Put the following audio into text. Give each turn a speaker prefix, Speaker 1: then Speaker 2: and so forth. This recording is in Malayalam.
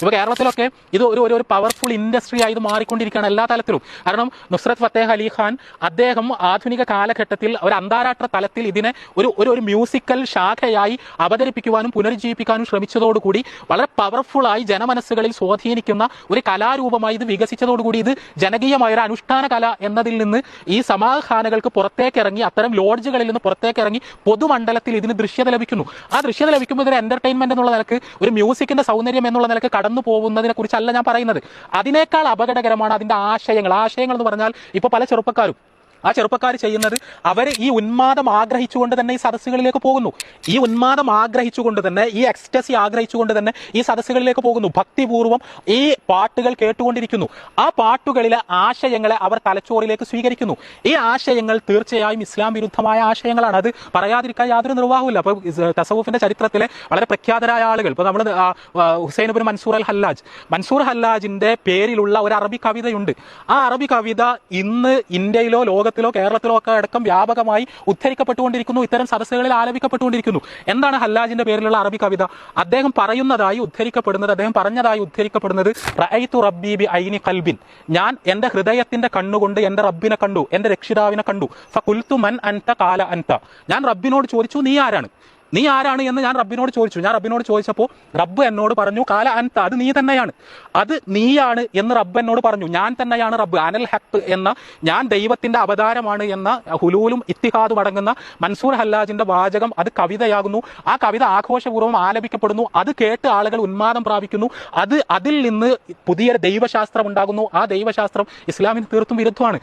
Speaker 1: ഇപ്പോൾ കേരളത്തിലൊക്കെ ഇത് ഒരു ഒരു പവർഫുൾ ഇൻഡസ്ട്രി ആയി ഇത് മാറിക്കൊണ്ടിരിക്കുകയാണ് എല്ലാ തലത്തിലും. കാരണം നുസ്രത് ഫത്തേഹ് അലി ഖാൻ അദ്ദേഹം ആധുനിക കാലഘട്ടത്തിൽ ഒരു അന്താരാഷ്ട്ര തലത്തിൽ ഇതിനെ ഒരു ഒരു ഒരു മ്യൂസിക്കൽ ശാഖയായി അവതരിപ്പിക്കുവാനും പുനരുജ്ജീവിപ്പിക്കാനും ശ്രമിച്ചതോടുകൂടി വളരെ പവർഫുള്ളായി ജനമനസ്സുകളിൽ സ്വാധീനിക്കുന്ന ഒരു കലാരൂപമായി ഇത് വികസിച്ചതോടുകൂടി ഇത് ജനകീയമായ ഒരു അനുഷ്ഠാന കല എന്നതിൽ നിന്ന് ഈ സമാഹാനകൾക്ക് പുറത്തേക്ക് ഇറങ്ങി അത്തരം ലോഡ്ജുകളിൽ നിന്ന് പുറത്തേക്ക് ഇറങ്ങി പൊതുമണ്ഡലത്തിൽ ഇതിന് ദൃശ്യത ലഭിക്കുന്നു. ആ ദൃശ്യത ലഭിക്കുമ്പോൾ ഇതൊരു എന്റർടൈൻമെന്റ് എന്നുള്ള നിലയ്ക്ക് ഒരു മ്യൂസിക്കിന്റെ സൗന്ദര്യം എന്നുള്ള നിലയ്ക്ക് കടന്നു പോകുന്നതിനെ കുറിച്ചല്ല ഞാൻ പറയുന്നത്. അതിനേക്കാൾ അപകടകരമാണ് അതിന്റെ ആശയങ്ങൾ. ആശയങ്ങൾ എന്ന് പറഞ്ഞാൽ ഇപ്പൊ പല ചെറുപ്പക്കാരും ആ ചെറുപ്പക്കാർ ചെയ്യുന്നത് അവർ ഈ ഉന്മാദം ആഗ്രഹിച്ചുകൊണ്ട് തന്നെ ഈ സദസ്സുകളിലേക്ക് പോകുന്നു. ഈ ഉന്മാദം ആഗ്രഹിച്ചുകൊണ്ട് തന്നെ ഈ എക്സ്റ്റസി ആഗ്രഹിച്ചുകൊണ്ട് തന്നെ ഈ സദസ്സുകളിലേക്ക് പോകുന്നു. ഭക്തിപൂർവം ഈ പാട്ടുകൾ കേട്ടുകൊണ്ടിരിക്കുന്നു. ആ പാട്ടുകളിലെ ആശയങ്ങളെ അവർ തലച്ചോറിലേക്ക് സ്വീകരിക്കുന്നു. ഈ ആശയങ്ങൾ തീർച്ചയായും ഇസ്ലാം വിരുദ്ധമായ ആശയങ്ങളാണ്. അത് പറയാതിരിക്കാൻ യാതൊരു നിർവാഹവുമില്ല. അപ്പോൾ തസവൂഫിന്റെ ചരിത്രത്തിലെ വളരെ പ്രഖ്യാതരായ ആളുകൾ. ഇപ്പോൾ നമ്മൾ Hussain bin Mansur al Hallaj Mansur ഹല്ലാജിന്റെ പേരിലുള്ള ഒരു അറബി കവിതയുണ്ട്. ആ അറബി കവിത ഇന്ന് ഇന്ത്യയിലോ ലോകത്തിലോ കേരളത്തിലോ ഒക്കെ അടക്കം വ്യാപകമായി ഉദ്ധരിക്കപ്പെട്ടുകൊണ്ടിരിക്കുന്നു. ഇത്തരം സദസ്സുകളിൽ ആലപിക്കപ്പെട്ടുകൊണ്ടിരിക്കുന്നു. എന്താണ് ഹല്ലാജിന്റെ പേരിലുള്ള അറബി കവിത? അദ്ദേഹം പറയുന്നതായി ഉദ്ധരിക്കപ്പെടുന്നത് അദ്ദേഹം പറഞ്ഞതായി ഉദ്ധരിക്കപ്പെടുന്നത് റഅയ്തു റബ്ബി ബി ഐനി കൽബിൻ ഞാൻ എന്റെ ഹൃദയത്തിന്റെ കണ്ണുകൊണ്ട് എന്റെ റബ്ബിനെ കണ്ടു എന്റെ രക്ഷിതാവിനെ കണ്ടു. ഫകുൽത്തു മൻ അൻത കാല അൻത. ഞാൻ റബ്ബിനോട് ചോദിച്ചു നീ ആരാണ്? നീ ആരാണ് എന്ന് ഞാൻ റബ്ബിനോട് ചോദിച്ചു. ഞാൻ റബ്ബിനോട് ചോദിച്ചപ്പോൾ റബ്ബ് എന്നോട് പറഞ്ഞു കാല അൻത അത് നീ തന്നെയാണ്. അത് നീയാണ് എന്ന് റബ്ബ് എന്നോട് പറഞ്ഞു. ഞാൻ തന്നെയാണ് റബ്ബ്. അനൽ ഹക്ക് എന്ന ഞാൻ ദൈവത്തിന്റെ അവതാരമാണ് എന്ന ഹുലൂലും ഇത്തിഹാദും അടങ്ങുന്ന മൻസൂർ ഹല്ലാജിന്റെ വാചകം അത് കവിതയാകുന്നു. ആ കവിത ആഘോഷപൂർവം ആലപിക്കപ്പെടുന്നു. അത് കേട്ട് ആളുകൾ ഉന്മാദം പ്രാപിക്കുന്നു. അത് അതിൽ നിന്ന് പുതിയൊരു ദൈവശാസ്ത്രം ഉണ്ടാകുന്നു. ആ ദൈവശാസ്ത്രം ഇസ്ലാമിന് തീർത്തും വിരുദ്ധമാണ്.